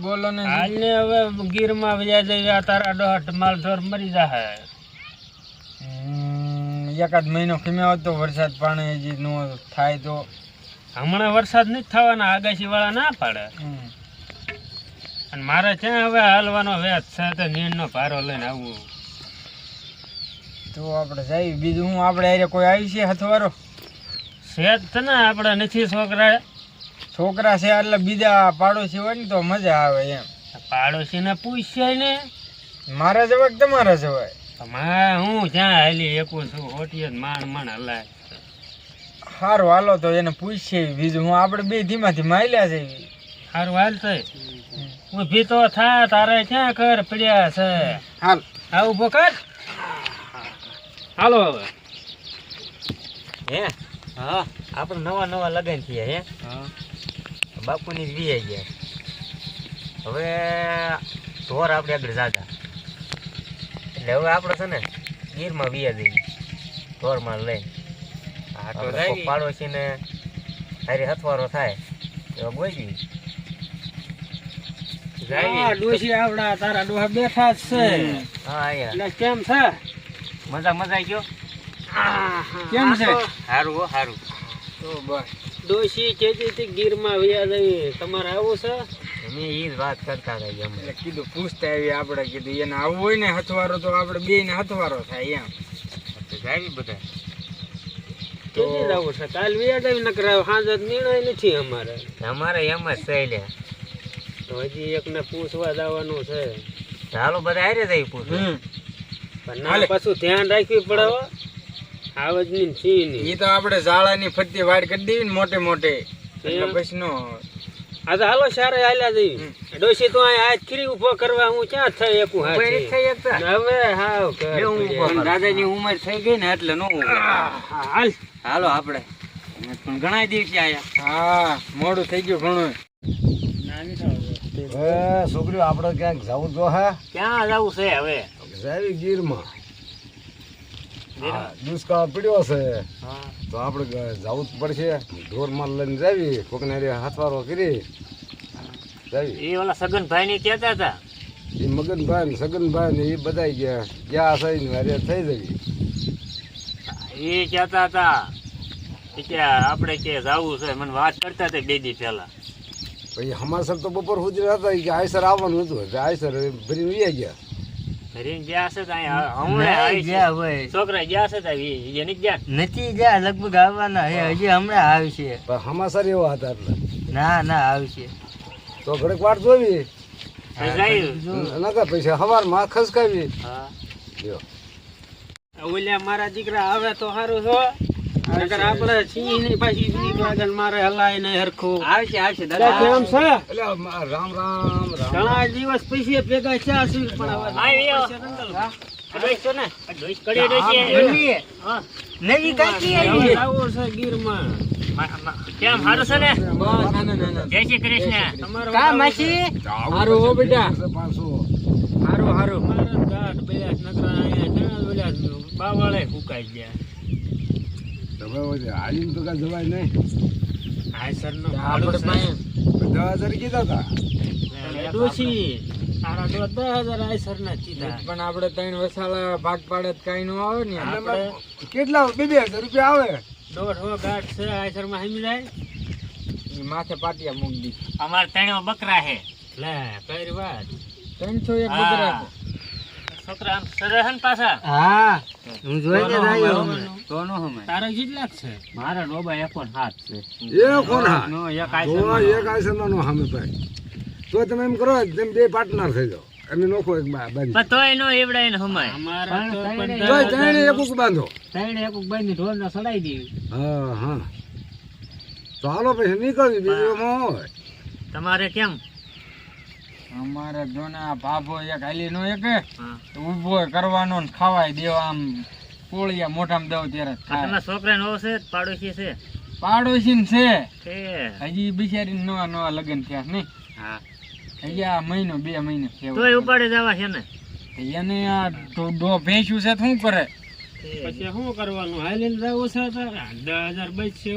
બોલો ને. હાલ ને હવે ગીરમાં વ્યા જઈ તારા ડોહટ માલ ઢોર મરી જાહે. એકાદ મહિનો ખીમ્યો તો વરસાદ પાણી હજી નો થાય તો. હમણાં વરસાદ નથી થવાના આગાશી વાળા ના પાડે. અને મારે ત્યાં હવે હાલવાનો વેત છે તો નીણનો ભારો લઈને આવવું તો આપણે જઈએ બીજું હું આપણે કોઈ આવી છે હથવારો? શેત છે ને આપણે નથી છોકરા. છોકરા છે એટલે બીજા પાડોશી હોય ને તો મજા આવે એમ. પાડોશીને પૂછશે ને. મારા જવાય તમારા જવાય. માં હું જ્યાં હાલી એકું છું હોટીએ જ માણ માણ હલાય. સારું હાલો તો એને પૂછશે બીજું. હું આપણે બે ધીમા ધીમા હાલ્યા છે. સારું હાલ હું ભીતો થા તારે ક્યાં કર પડ્યા છે? હાલ. હા ઊભો કર. હાલો હવે. હે? હા આપણે નવા નવા લગન થયા હે. બાપુની જ વીએ ગયા. હવે ઢોર આપણે આગળ જાતા. એટલે હવે આપણે છે ને ગીરમાં વીએ જઈએ. ઢોરમાં લઈ. હા તો પાડોશીને હારી હથવારો થાય એવા ગોઈ હા ડોશી આવડા તારા ડોહા બેઠા જ છે. હા અહીંયા. કેમ છે? મજા મજા ગયો? કેમ છે? સારું હો સારું તો બસ. ડોશી કેતી ગીરમાં વ્યા જઈ તમારે આવું છે? અમે એ જ વાત કરતા હતા અમે કીધું પૂછતા આવી આપણે કીધું એને આવું હોય ને હથવારો તો આપણે બે ને હથવારો થાય એમ. જાવી બધા. જવું છે. કાલ વ્યા જઈ નકર હાજર નિર્ણય નથી અમારે. અમારે એમ જ છે તો હજી એકને પૂછવા જવાનું છે. ચાલો બધા હારે જઈ પૂછો. પણ ના પાછું ધ્યાન રાખવી પડે હો આવજની છી એ તો આપણે ઝાડાની ફરતી વાડ કરી દેવી ને મોટે મોટે. પછી નો આ તો હાલો સારે હાલ્યા જઈ. તો હાથ ખીરી ઊભો કરવા હું ક્યાં થઈ એકું ઉપર જ થઈ એકતા. હવે હાવ કર હું ઊભો દાદાની ઉંમર થઈ ગઈ ને એટલે નો ઊભો. હાલ. હાલો આપણે. પણ ઘણા દિવસે આયા. હા મોડું થઈ ગયું ઘણું છોકરીઓ આપણે ક્યાંક જવું તો હે? ક્યાં જવું છે હવે? જાવી ગીરમાં. દુષ્કાળ પડ્યો છે. તો આપણે જવું જ પડશે. ઢોર માલ લઈને જાવી કોકને હારે હાથવારો કરી. જાવી. એ ઓલા સગનભાઈ ને કહેતા હતા. એ મગનભાઈ ને સગનભાઈ ને એ બધા ગયા. ગયા છે ને હારે થઈ જવી. એ કહેતા હતા. કે આપણે કે જવું છે. મને વાત કરતા હતા બે દી પહેલા. પછી હમાસર તો બપોર સુધી હતા કે આયસર આવવાનું હતું. એટલે આયસર ભરીને ઉયા ગયા. હરીને ગયા છે. હમણાં. છોકરા ગયા છે તો એ- એ નથી ગયા? લગભગ આવવાના હે હજી હમણાં આવશે પણ હમાસર એવો હતા એટલે. ના ના આવશે તો ઘડીક વાર જોવી. તો જાય. નકર પછી હવારમાં ખસકાવી. ઓલ્યા મારા દીકરા આવે તો સારું છો નકર આપણે સિંહની પાછી બીક લાગે મારે હલાય ને હરખું. આવશે આવશે એટલે કેમ છે? એટલે રામ રામ રામ. ઘણા દિવસ પછી ભેગા પણ આવી. ને? હા. નવી કાકી આવું. છે ગીરમાં. કેમ સારું છે ને? બસ. નાના નાના જય શ્રી કૃષ્ણ. તમારો કા માસી? હારું હો બેટા. હારું હારું. મારા નકરા અહીંયા જણા ઓલ્યા બાવાળે ફૂંકાઈ ગયા. હાલીને તો કાંઈ જવાય નહીં. હા સર નો આપણે પાસે દવા હજાર કીધા હતા ડોશી તારા તો દસ હજાર આયસર ના ચીધા પણ આપણે ત્રણ વસાલા ભાગ પાડે તો કઈ નો આવે ને આપણે કેટલા બે બે હજાર રૂપિયા આવે? દોઢ હો ગાંઠ છે આયસરમાં હમી જાય. માથે પાટિયા મૂકી દી અમારે ત્રણ બકરા હે લે કઈ વાત. ત્રણસો એક. બકરા છોકરા આમ સરસ પાછા? હા. હું જોઈ ને આવ્યો તો હમે. તારા જેટલા છે. મારા ડોબા પણ હાથ છે. એ કોણ હા નો એક એક આયસરમાં નો સામે ભાઈ. તો તમે એમ કરો તેમ બે પાર્ટનર થઈ જાઓ. અમે નોખો એક બા- બાંધી. પણ તોય નો એવડાય ને હમાય. અમારા તો પણ તોય ત્રણે એક બાંધો. ત્રણે એક બાંધી ઢોર ને સડાઈ દેવી હા હા. તો હાલો પછી નીકળવી બીજું હોય. તમારે કેમ? અમારે જોના ભાભો એક હાલી નો એક ઊભો કરવાનો ને ખવાય દેવા આમ પોળિયા મોઢામાં દઉં ત્યારે તમારા છોકરા નો છે પાડોશી છે? પાડોશી ને છે. હજી બિચારી નવા નવા લગ્ન થયા નહીં હા. હજી આ મહિનો બે મહિને તોય ઉપાડે જવા છે ને? એને આ ડો- ભેંસ્યું છે શું કરે? પછી શું કરવાનું? હાલીને જવું છે દસ હજાર બચશે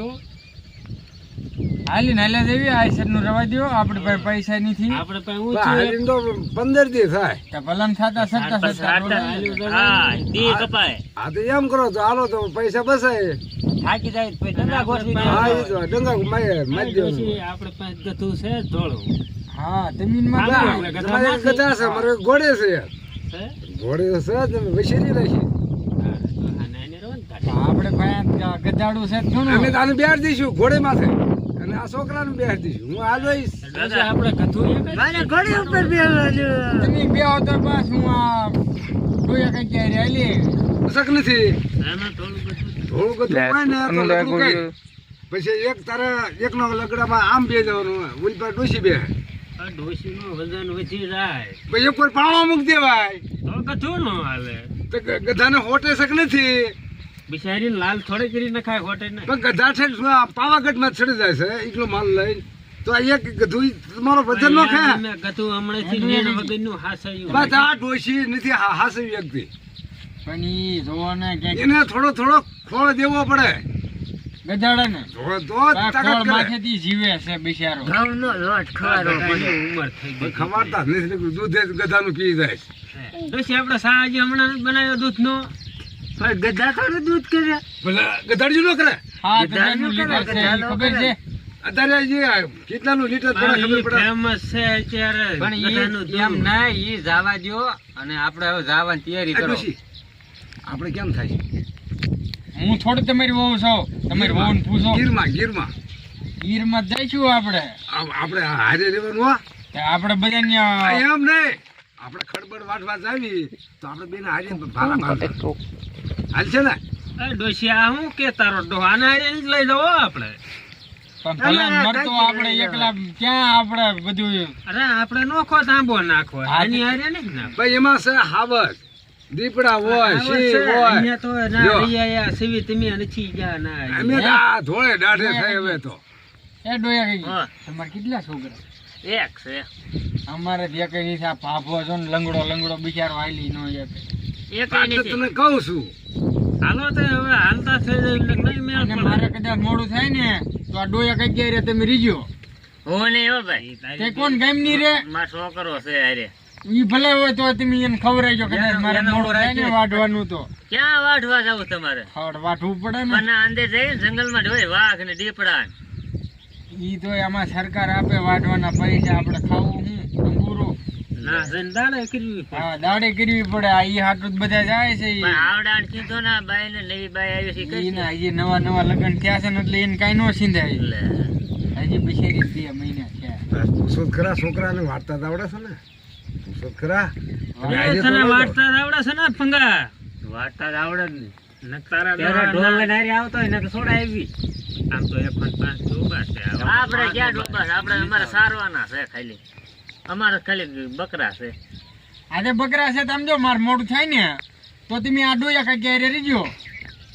હો હાલીને દેવી આ સરનું રવા દ્યો. આપણે પાસે પૈસા નથી. આપણે પાસે ઊંચું તો પંદર દી થાય. તો ભલન થતા સત્તા સત્તા હા દી કપાય. આ તો એમ કરો તો હાલો તો પૈસા બસાય. થાકી જાય તો પછી ધંધા ગોઠવી હા એ તો ડંગા માય મારી પછી આપણે પાસે ગધું છે જ હા જમીનમાં. તમારે ગધા છે મારે ઘોડે છે. છે? ઘોડે છે તમે વસેરી રાખી. આપણે પાસે ગધાડું છે થોડું અમે તાને બેર દઈશું ઘોડે માથે. અને આ છોકરાને બેસ દઈશ હું આ જોઈશ પછી આપણે કથું એક મારે ઘડી ઉપર બેહવા દો. તમે બે તો બસ હું આ ડોયા કઈ ક્યારે રેલી શક નથી. થોડું કથું હોય ને પછી એક તારા એકનો લગડામાં આમ બે જવાનું ઓલી પર ડોસી બે. આ ડોશીનું વજન વધી જાય. પછી એક પર પાણો મૂકી દેવાય. તો ગધું નો હાલે. તો ગધાને હોટે શક નથી. બિચારી લાલ થોડી કરી નખાય હોટે ને. પણ ગધા છે પાવાગઢમાં જ ચડી જાય છે એકલો માલ લઈને. તો આ એક ગધું તમારો વજન નો ખે અમે ગધું હમણાંથી વગરનું હાસયું. બસ આ ડોશી નથી હા હાસવી વ્યક્તિ પણ ઈ જોવો ને એને થોડો થોડો ખોળ દેવો પડે. ગધાડા ને. તો તો તાકાત માથે થી જીવે છે બિચારો. ઘઉંનો લોટ ખવારો. ગધાની થઈ ગઈ. ખવાડતા નથી દૂધ ગધા ગધાનું પી જાય ડોશી આપણે સાજી હમણાં બનાવ્યો દૂધનો. પણ ગધા થોડું દૂધ કરે. ભલે ગધાડજી નો કરે. હા તો ગધાનું તેનું લીટર કરે, છે ઈ ગધાનું ખબર છે? અત્યારે જે કેટલાનું લીટર થોડા ખબર પડે? ફેમસ છે અત્યારે પણ ગધાનું ઈ ના ઈ જવા દ્યો અને આપણે હવે જવાની તૈયારી કરો. આપણે કેમ થાય હું થોડું તમારી વહુ છો. તમારી વહુ પૂછો. ગીરમાં ગીરમાં. ગીરમાં જઈશું આપણે. આપડે આપણે આ હારે રહેવાનું હો. આપણે બધાને એમ નહીં. આપણે ખડબડ વાટવા જાવી તો આપણે બેને હારે ભાલા હાલ છે ને. એ ડોશી આ હું કે તારો ડો? આના હારે જ લઈ જાઓ આપણે. પણ ભલા મરતો આપણે એકલા ક્યાં આપણે બધું અરે આપણે નોખો તાંબો નાખો આની હારે ભાઈ એમાં છે હાવજ. દીપડા હોય અહીંયા તો ના લ્યો. રહી આયા સિવી તમે નથી ગયા ના અમે તો આ ધોળે દાઢે થાય હવે તો. એ ડોયા કઈ તમારે કેટલા છોકરા? એક છે. અમારે જે કઈ નથી આ ભાભો છો ને લંગડો લંગડો બિચારો હાલી નો જાય એક આ તને કહું છું. હાલો તો હવે હાલતા થઈ જાય એટલે મેળ મારે કદાચ મોડું થાય ને તો આ ડોયા કઈ રે તમે રીજો. હું નહીં હો ભાઈ. તે કોણ ગામની રે? મારો છોકરો છે અરે ઈ ભલે હોય તો તમે એને ખવડાવજો કદાચ મારે મોડું થાય ને વાઢવાનું તો. ક્યાં વાઢવા જાવ તમારે? ખવડ વાઢવું પડે ને. અંદર જઈને જંગલમાં જોઈ વાઘ ને દીપડા. ઈ તો આમાં સરકાર આપે વાઢવાના પૈસા આપણે ખાવું હું. ના દાડે કરવી પડે. હા દાડે કરવી પડે. આ ઈ હાટું જ બધા જાય છે ઈ. પણ આવડા ને કીધું ના બાઈ ને નવી બાઈ આવી છે કઈ ઈના હજી નવા નવા લગ્ન થયા છે ને એટલે એને કાંઈ નો સિંધાય. હજી બિચારી બે મહિના થયા. પૂછો ખરા છોકરાને વાર્તા આવડે છે ને? પૂછો જ ખરા વાર્તા આવડે છે ને ફંગા. વાર્તા જ આવડે જ નહીં. ને તારા ઢોલ લઈને આવતો હોય ને સોડા આવી. આમ તો એક પણ પાંચ ડોબા છે આપણે ક્યાં ડોબા આપડે આપણે અમારે સારવાના છે ખાલી. અમારે ખાલી બકરા છે. આજે બકરા છે તમે જો માર મોડું થાય ને તો તમે આ ડોયા કાંઈ ક્યારે રીજો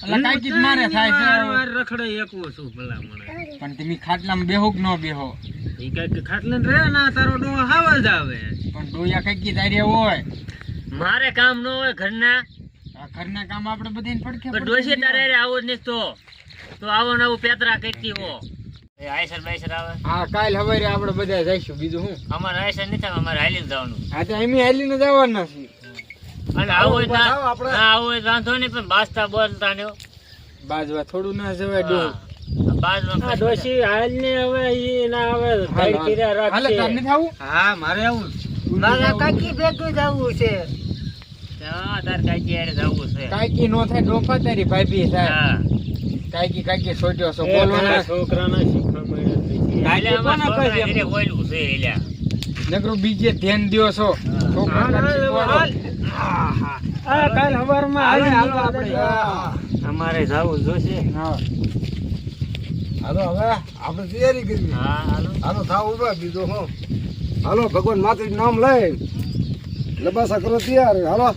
એટલે કાંઈક જ મારે થાય છે. રખડે એકવો છું ભલા મને પણ તમે ખાટલામાં બેહો કે ન બેહો? ઈ કંઈક ખાટલે ને ના તારો ડોહો હાવ જ આવે. પણ ડોયા કાંઈક તારે હોય? મારે કામ ન હોય ઘરના. આ ઘરના કામ આપણે બધાને પડખે તારે આવો જ નહીં તો. તો આવો ને આવું પેતરા કરતી હો. આયસર બાયસર આવે? હા કાલ હવારે આપણે બધા જઈશું. બીજું હું? અમારે આયસર નથી આવે અમારે હાલીને જવાનું. હા તો એમ હાલીને જવાના છે અને આવું હોય તો આવો બસ, આવો આપણે. આવું હોય વાંધો નહીં પણ બાજતા બોલતા ને બાજવા થોડું ના જવાય ડોહ. ડોશી હાલ ને હવે એ ના હવે ધડ કર્યા રાખશે આવું? હા મારે આવું. મારા કાકી ભેગું જવું છે. તાર કાકી હારે જવું છે. નો થાય ડોફા તારી ભાભી થાય. કાકી કાકી સોચ્યો છો બોલો ના. છોકરાના શીખવા મળ્યા નકરું બીજે ધ્યાન દો છો. કાલ આપણે. અમારે જવું જોશે. હા. હાલો હવે આપણે તૈયારી કરવી હા હાલો. હાલો થાવ ઊભા બીજો હું. હાલો ભગવાન માતાજી નામ લઈ. લબાસા કરો તૈયાર. હાલો.